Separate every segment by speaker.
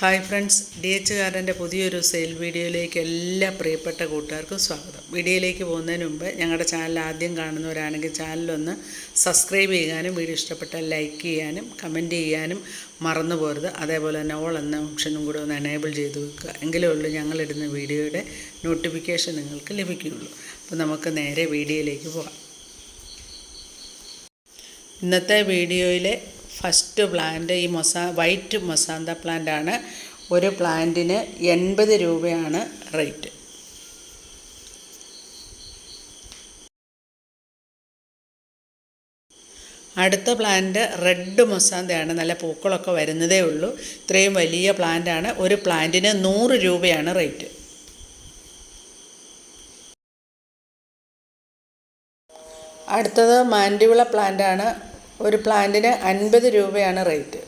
Speaker 1: Hi friends D H കാരന്റെ പുതിയൊരു sale വീഡിയോയിലേക്ക് എല്ലാ പ്രിയപ്പെട്ട കൂട്ടുകാർക്കും സ്വാഗതം. വീഡിയോയിലേക്ക് പോകുന്നതിന് മുമ്പ് ഞങ്ങളുടെ ചാനൽ ആദ്യം കാണുന്നവരാണെങ്കിൽ ചാനലൊന്ന് സബ്സ്ക്രൈബ് ചെയ്യാനും വീഡിയോ ഇഷ്ടപ്പെട്ടാൽ ലൈക്ക് ചെയ്യാനും കമന്റ് ചെയ്യാനും മറന്നു പോരുത്. അതേപോലെ തന്നെ ഓൾ എന്ന ഓപ്ഷനും കൂടെ ഒന്ന് എനേബിൾ ചെയ്ത് വെക്കുക. എങ്കിലേ ഉള്ളൂ ഞങ്ങളിടുന്ന വീഡിയോയുടെ നോട്ടിഫിക്കേഷൻ നിങ്ങൾക്ക് ലഭിക്കുകയുള്ളൂ. അപ്പോൾ നമുക്ക് നേരെ വീഡിയോയിലേക്ക് പോകാം. ഇന്നത്തെ വീഡിയോയിലെ ഫസ്റ്റ് പ്ലാന്റ് ഈ മൊസാ വൈറ്റ് മൊസാന്ത പ്ലാന്റ് ആണ് ഒരു പ്ലാന്റിന് എൺപത് രൂപയാണ് റേറ്റ്. അടുത്ത പ്ലാന്റ് റെഡ് മൊസാന്തയാണ്. നല്ല പൂക്കളൊക്കെ വരുന്നതേ ഉള്ളൂ. ഇത്രയും വലിയ പ്ലാന്റാണ്. ഒരു പ്ലാന്റിന് നൂറ് രൂപയാണ് റേറ്റ്. അടുത്തത് മാൻഡിവിള പ്ലാന്റാണ്. ഒരു പ്ലാന്റിന് അൻപത് രൂപയാണ് റേറ്റ്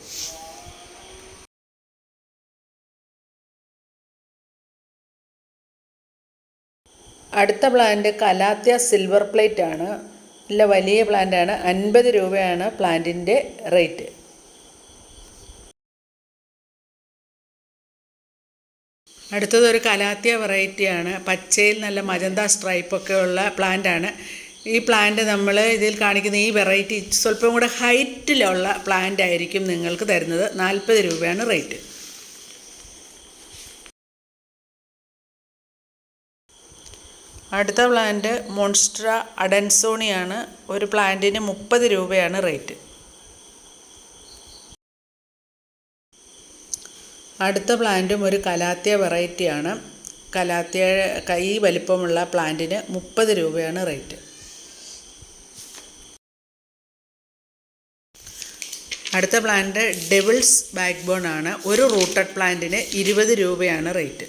Speaker 1: അടുത്ത പ്ലാന്റ് കലാത്യ സിൽവർ പ്ലേറ്റ് ആണ്. നല്ല വലിയ പ്ലാന്റാണ് അൻപത് രൂപയാണ് പ്ലാന്റിന്റെ റേറ്റ് അടുത്തത് ഒരു കലാത്യ വെറൈറ്റിയാണ് പച്ചയിൽ നല്ല മജന്ത സ്ട്രൈപ്പൊക്കെ ഉള്ള പ്ലാന്റാണ് ഈ പ്ലാന്റ് നമ്മൾ ഇതിൽ കാണിക്കുന്ന ഈ വെറൈറ്റി സ്വല്പം കൂടെ ഹൈറ്റിലുള്ള പ്ലാന്റ് ആയിരിക്കും നിങ്ങൾക്ക് തരുന്നത്. നാൽപ്പത് രൂപയാണ് റേറ്റ് അടുത്ത പ്ലാന്റ് മോൺസ്ട്ര അഡൻസോണിയാണ് ഒരു പ്ലാന്റിന് മുപ്പത് രൂപയാണ് റേറ്റ് അടുത്ത പ്ലാന്റും ഒരു കലാത്തിയ വെറൈറ്റിയാണ് കലാത്തിയ കൈ വലിപ്പമുള്ള പ്ലാന്റിന് മുപ്പത് രൂപയാണ് റേറ്റ് അടുത്ത പ്ലാന്റ് ഡെവിൾസ് ബാക്ക് ബോൺ ആണ്. ഒരു റൂട്ടഡ് പ്ലാന്റിന് ഇരുപത് രൂപയാണ് റേറ്റ്.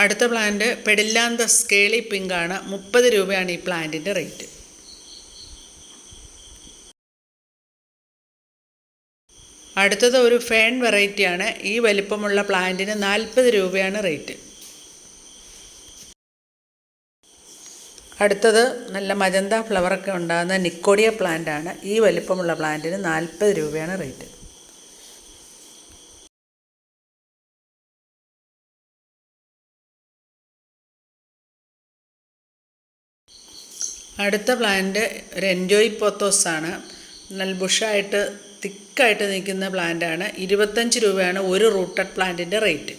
Speaker 1: അടുത്ത പ്ലാന്റ് പെഡില്ലാന്ത സ്കേളി പിങ്ക് ആണ്. മുപ്പത് രൂപയാണ് ഈ പ്ലാന്റിന്റെ റേറ്റ്. അടുത്തത് ഒരു ഫേൺ വെറൈറ്റിയാണ് ഈ വലിപ്പമുള്ള പ്ലാന്റിന് നാൽപ്പത് രൂപയാണ് റേറ്റ്. അടുത്തത് നല്ല മജന്ത ഫ്ലവറൊക്കെ ഉണ്ടാകുന്ന നിക്കോഡിയ പ്ലാന്റ് ആണ്. ഈ വലിപ്പമുള്ള പ്ലാന്റിന് നാൽപ്പത് രൂപയാണ് റേറ്റ് അടുത്ത പ്ലാന്റ് ഒരു എൻജോയ് പോത്തോസ് ആണ്. നല്ല ബുഷായിട്ട് തിക്കായിട്ട് നിൽക്കുന്ന പ്ലാന്റാണ് ഇരുപത്തഞ്ച് രൂപയാണ് ഒരു റൂട്ടഡ് പ്ലാന്റിന്റെ റേറ്റ്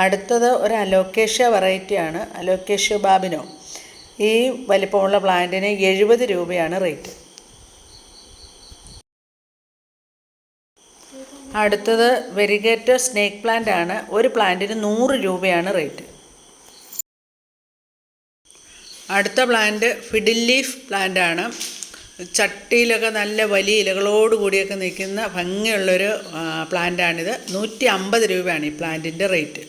Speaker 1: അടുത്തത് ഒരു അലോക്കേഷ്യ വെറൈറ്റിയാണ് അലോക്കേഷ്യ ബാബിനോ. ഈ വലിപ്പമുള്ള പ്ലാന്റിന് എഴുപത് രൂപയാണ് റേറ്റ് അടുത്തത് വെരിഗേറ്റർ സ്നേക്ക് പ്ലാന്റ് ആണ് ഒരു പ്ലാന്റിന് നൂറ് രൂപയാണ് റേറ്റ് അടുത്ത പ്ലാന്റ് ഫിഡിൽ ലീഫ് പ്ലാന്റ് ആണ്. ചട്ടിയിലൊക്കെ നല്ല വലിയ ഇലകളോട് കൂടിയൊക്കെ നിൽക്കുന്ന ഭംഗിയുള്ളൊരു പ്ലാന്റാണിത് നൂറ്റി അമ്പത് രൂപയാണ് ഈ പ്ലാന്റിന്റെ റേറ്റ്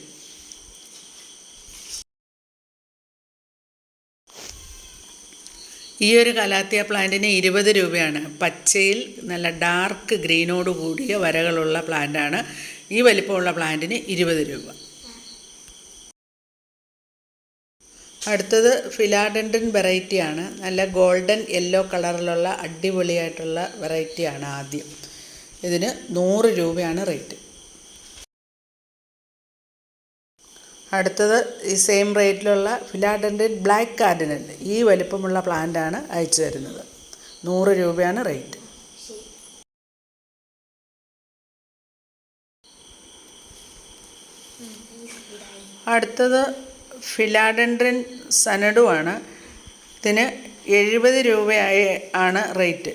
Speaker 1: ഈ ഒരു കലാത്തിയ പ്ലാന്റിന് ഇരുപത് രൂപയാണ്. പച്ചയിൽ നല്ല ഡാർക്ക് ഗ്രീനോട് കൂടിയ വരകളുള്ള പ്ലാന്റാണ്. ഈ വലിപ്പമുള്ള പ്ലാന്റിന് ഇരുപത് രൂപ. അടുത്തത് ഫിലാഡൻഡൻ വെറൈറ്റിയാണ് നല്ല ഗോൾഡൻ യെല്ലോ കളറിലുള്ള അടിപൊളിയായിട്ടുള്ള വെറൈറ്റിയാണ് ആദ്യം. ഇതിന് നൂറ് രൂപയാണ് റേറ്റ് അടുത്തത് ഈ സെയിം റേറ്റിലുള്ള ഫിലാഡന്റെ ബ്ലാക്ക് കാർഡിനൽ ഈ വലിപ്പമുള്ള പ്ലാന്റാണ് അയച്ചു തരുന്നത്. നൂറ് രൂപയാണ് റേറ്റ് അടുത്തത് ഫിലാഡൻഡ്രിൻ സനഡുവാണ് ഇതിന് എഴുപത് രൂപയായി ആണ് റേറ്റ്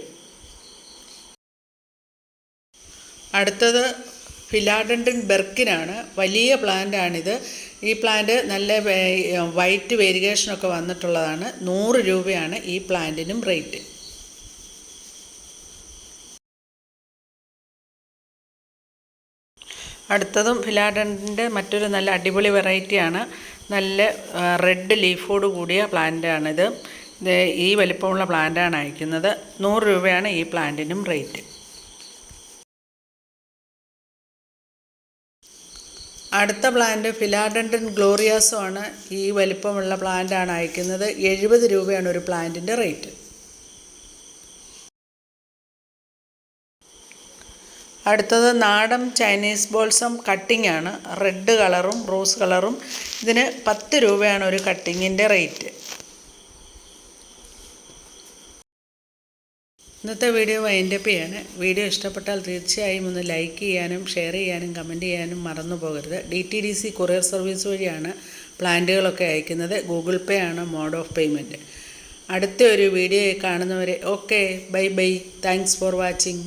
Speaker 1: അടുത്തത് ഫിലാഡൻഡ്രൻ ബെർക്കിനാണ്. വലിയ പ്ലാന്റാണിത്. ഈ പ്ലാന്റ് നല്ല വൈറ്റ് വേരിയേഷനൊക്കെ വന്നിട്ടുള്ളതാണ്. നൂറ് രൂപയാണ് ഈ പ്ലാന്റിനും റേറ്റ്. അടുത്തതും ഫിലാഡന്റിന്റെ മറ്റൊരു നല്ല അടിപൊളി വെറൈറ്റിയാണ്. നല്ല റെഡ് ലീഫോട് കൂടിയ പ്ലാന്റാണിത്. ഈ വലിപ്പമുള്ള പ്ലാന്റാണ് അയക്കുന്നത്. നൂറ് രൂപയാണ് ഈ പ്ലാന്റിനും റേറ്റ്. അടുത്ത പ്ലാന്റ് ഫിലാഡൻഡൻ ഗ്ലോറിയാസോ ആണ്. ഈ വലിപ്പമുള്ള പ്ലാന്റാണ് അയക്കുന്നത്. എഴുപത് രൂപയാണ് ഒരു പ്ലാന്റിന്റെ റേറ്റ് അടുത്തത് നാടൻ ചൈനീസ് ബോൾസം കട്ടിംഗ് ആണ്. റെഡ് കളറും റോസ് കളറും ഇതിന് പത്ത് രൂപയാണ് ഒരു കട്ടിങ്ങിന്റെ റേറ്റ് ഇന്നത്തെ വീഡിയോ വൈൻഡപ്പ് ചെയ്യാണ്. വീഡിയോ ഇഷ്ടപ്പെട്ടാൽ തീർച്ചയായും ഒന്ന് ലൈക്ക് ചെയ്യാനും ഷെയർ ചെയ്യാനും കമന്റ് ചെയ്യാനും മറന്നു പോകരുത്. D T D C courier service വഴിയാണ് പ്ലാന്റുകളൊക്കെ അയക്കുന്നത്. ഗൂഗിൾ പേ ആണ് മോഡ് ഓഫ് പേയ്മെന്റ് അടുത്ത ഒരു വീഡിയോ കാണുന്നവരെ okay bye bye thanks for watching